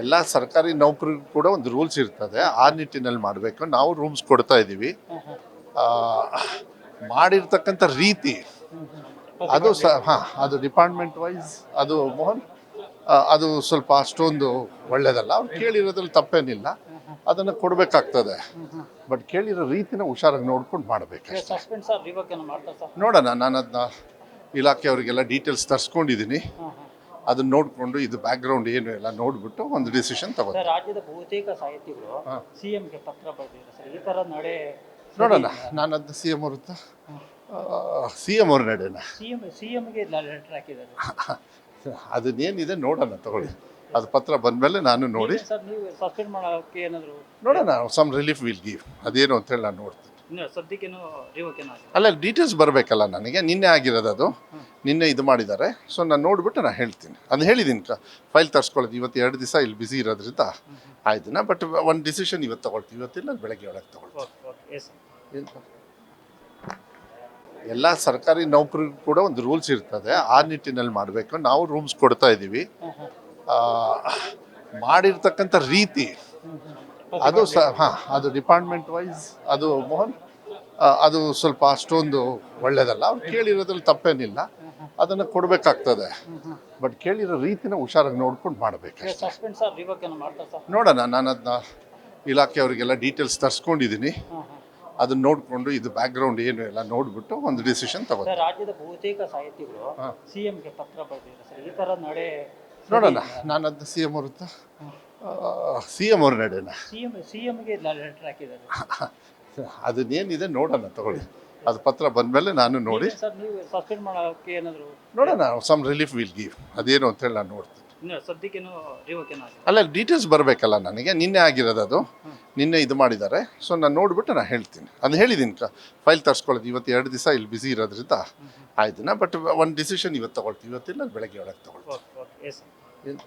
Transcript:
ಎಲ್ಲ ಸರ್ಕಾರಿ ನೌಕರಿಗೂ ಕೂಡ ಒಂದು ರೂಲ್ಸ್ ಇರ್ತದೆ. ಆ ನಿಟ್ಟಿನಲ್ಲಿ ಮಾಡಬೇಕು. ನಾವು ರೂಮ್ಸ್ ಕೊಡ್ತಾ ಇದ್ದೀವಿ. ಮಾಡಿರ್ತಕ್ಕಂಥ ರೀತಿ. ಅದು ಸ ಹಾಂ ಅದು ಡಿಪಾರ್ಟ್ಮೆಂಟ್ ವೈಸ್ ಅದು ಮೋಹನ್ ಅದು ಸ್ವಲ್ಪ ಅಷ್ಟೊಂದು ಒಳ್ಳೇದಲ್ಲ. ಅವ್ರು ಕೇಳಿರೋದ್ರಲ್ಲಿ ತಪ್ಪೇನಿಲ್ಲ. ಅದನ್ನು ಕೊಡಬೇಕಾಗ್ತದೆ. ಬಟ್ ಕೇಳಿರೋ ರೀತಿನ ಹುಷಾರಾಗಿ ನೋಡ್ಕೊಂಡು ಮಾಡಬೇಕು ನೋಡೋಣ. ನಾನು ಅದನ್ನ ಇಲಾಖೆಯವರಿಗೆಲ್ಲ ಡೀಟೇಲ್ಸ್ ತರಿಸ್ಕೊಂಡಿದ್ದೀನಿ. ಅದನ್ನ ನೋಡಿಕೊಂಡು ಇದು ಬ್ಯಾಕ್ಗ್ರೌಂಡ್ ಏನು ಎಲ್ಲ ನೋಡಿಬಿಟ್ಟು ಒಂದು ಡಿಸಿಷನ್ ತಗೋ ರಾಜ್ಯದ ಬಹುತೇಕ ಸಾಹಿತಿಗಳು. ಸಿಎಂಗೆ ಪತ್ರ ಬರೆದಿದ್ದಾರೆ ಸರ್. ಈ ಥರ ನಡೆ ನೋಡೋಣ ನಾನು ಅದು ಸಿ ಎಂ ಅವ್ರ ಸಿ ಎಂ ಅವ್ರ ನಡೆನ? ಸಿ ಲೆಟರ್ ಹಾಕಿದ್ದಾರೆ. ಅದನ್ನೇನಿದೆ ನೋಡೋಣ ತಗೊಳ್ಳಿ. ಅದು ಪತ್ರ ಬಂದಮೇಲೆ ನಾನು ನೋಡಿ. ಸರ್ ನೀವು ಸಸ್ಪೆಂಡ್ ಮಾಡೋಕೆ ಏನಾದರೂ ನೋಡೋಣ ಸಮ್ ರಿಲೀಫ್ ವಿಲ್ ಗಿವ್ ಅದೇನು ಅಂತೇಳಿ ನಾನು ನೋಡ್ತೀನಿ. ಸದ್ಯಕ್ಕೇನು ಅಲ್ಲ ಡೀಟೇಲ್ಸ್ ಬರಬೇಕಲ್ಲ ನನಗೆ. ನಿನ್ನೆ ಆಗಿರೋದು ಅದು. ನಿನ್ನೆ ಇದು ಮಾಡಿದ್ದಾರೆ. ಸೊ ನಾನು ನೋಡಿಬಿಟ್ಟು ನಾನು ಹೇಳ್ತೀನಿ. ಅದು ಹೇಳಿದ್ದೀನಿ ಕ ಫೈಲ್ ತರಿಸ್ಕೊಳ್ಳೋದು ಇವತ್ತು ಎರಡು ದಿವಸ ಇಲ್ಲಿ ಬಿಸಿ ಇರೋದ್ರಿಂದ ಆಯ್ತು ಬಟ್ ಒಂದು ಡಿಸಿಷನ್ ಇವತ್ತು ತೊಗೊಳ್ತೀವಿ. ಇವತ್ತಿಲ್ಲ ಬೆಳಗ್ಗೆ ಒಳಗೆ ತಗೊಳ್ತೀವಿ ಎಲ್ಲ ಸರ್ಕಾರಿ ನೌಕರಿಗೂ ಕೂಡ ಒಂದು ರೂಲ್ಸ್ ಇರ್ತದೆ. ಆ ನಿಟ್ಟಿನಲ್ಲಿ ಮಾಡಬೇಕು. ನಾವು ರೂಮ್ಸ್ ಕೊಡ್ತಾ ಇದ್ದೀವಿ. ಮಾಡಿರ್ತಕ್ಕಂಥ ರೀತಿ. ಅದು ಸ ಹಾಂ ಅದು ಡಿಪಾರ್ಟ್ಮೆಂಟ್ ವೈಸ್ ಅದು ಮೋಹನ್ ಅದು ಸ್ವಲ್ಪ ಅಷ್ಟೊಂದು ಒಳ್ಳೇದಲ್ಲ. ಅವ್ರು ಕೇಳಿರೋದ್ರಲ್ಲಿ ತಪ್ಪೇನಿಲ್ಲ. ಅದನ್ನು ಕೊಡಬೇಕಾಗ್ತದೆ. ಬಟ್ ಕೇಳಿರೋ ರೀತಿನ ಹುಷಾರಾಗಿ ನೋಡ್ಕೊಂಡು ಮಾಡ್ಬೇಕು ನೋಡೋಣ ನಾನು ಅದನ್ನ ಇಲಾಖೆಯವರಿಗೆಲ್ಲ ಡೀಟೇಲ್ಸ್ ತರಿಸ್ಕೊಂಡಿದ್ದೀನಿ ಅದನ್ನ ನೋಡಿಕೊಂಡು ಇದು ಬ್ಯಾಕ್ಗ್ರೌಂಡ್ ಏನು ಎಲ್ಲ ನೋಡಿಬಿಟ್ಟು ಒಂದು ಡಿಸಿಷನ್ ತಗೋ ಸರ್ ರಾಜ್ಯದ ಬಹುತೇಕ ಸಾಹಿತಿಗಳು. ಸಿಎಂಗೆ ಪತ್ರ ಬರೆದಿದ್ದಾರೆ ಸರ್. ಈ ತರ ನಡೆ ನೋಡೋಣ ನಾನು ಅದನ್ನ ಸಿ ಎಂ ಅವ್ರ ಸಿ ಎಂ ಅವ್ರ ನಡೆನ. ಸಿಎಂ ಸಿಎಂಗೆ ಲೆಟರ್ ಹಾಕಿದ್ದಾರೆ. ಅದನ್ನೇನಿದೆ ನೋಡೋಣ ತಗೊಳ್ಳಿ. ಅದು ಪತ್ರ ಬಂದಮೇಲೆ ನಾನು ನೋಡಿ. ಸರ್ ನೀವು ಸಸ್ಪೆಂಡ್ ಮಾಡೋಕೆ ಏನಾದ್ರು ನೋಡೋಣ ಸಮ್ ರಿಲೀಫ್ ವಿಲ್ ಗಿವ್ ಅದೇನು ಅಂತೇಳಿ ನಾನು ನೋಡ್ತೀನಿ. ಸದ್ಯಕ್ಕೇನು ಅಲ್ಲ ಡೀಟೇಲ್ಸ್ ಬರಬೇಕಲ್ಲ ನನಗೆ. ನಿನ್ನೆ ಆಗಿರೋದು ಅದು. ನಿನ್ನೆ ಇದು ಮಾಡಿದ್ದಾರೆ. ಸೊ ನಾನು ನೋಡಿಬಿಟ್ಟು ನಾನು ಹೇಳ್ತೀನಿ. ಅದು ಹೇಳಿದ್ದೀನಿ ಫೈಲ್ ತರಿಸ್ಕೊಳ್ಳೋದು. ಇವತ್ತು ಎರಡು ದಿವಸ ಇಲ್ಲಿ ಬ್ಯುಸಿ ಇರೋದ್ರಿಂದ ಆಯ್ತು. ಬಟ್ ಒಂದು ಡಿಸಿಷನ್ ಇವತ್ತು ತಗೊಳ್ತೀವಿ ಇವತ್ತಿಲ್ಲ ಬೆಳಗ್ಗೆ ಒಳಗೆ ತಗೊಳ್ತೀವಿ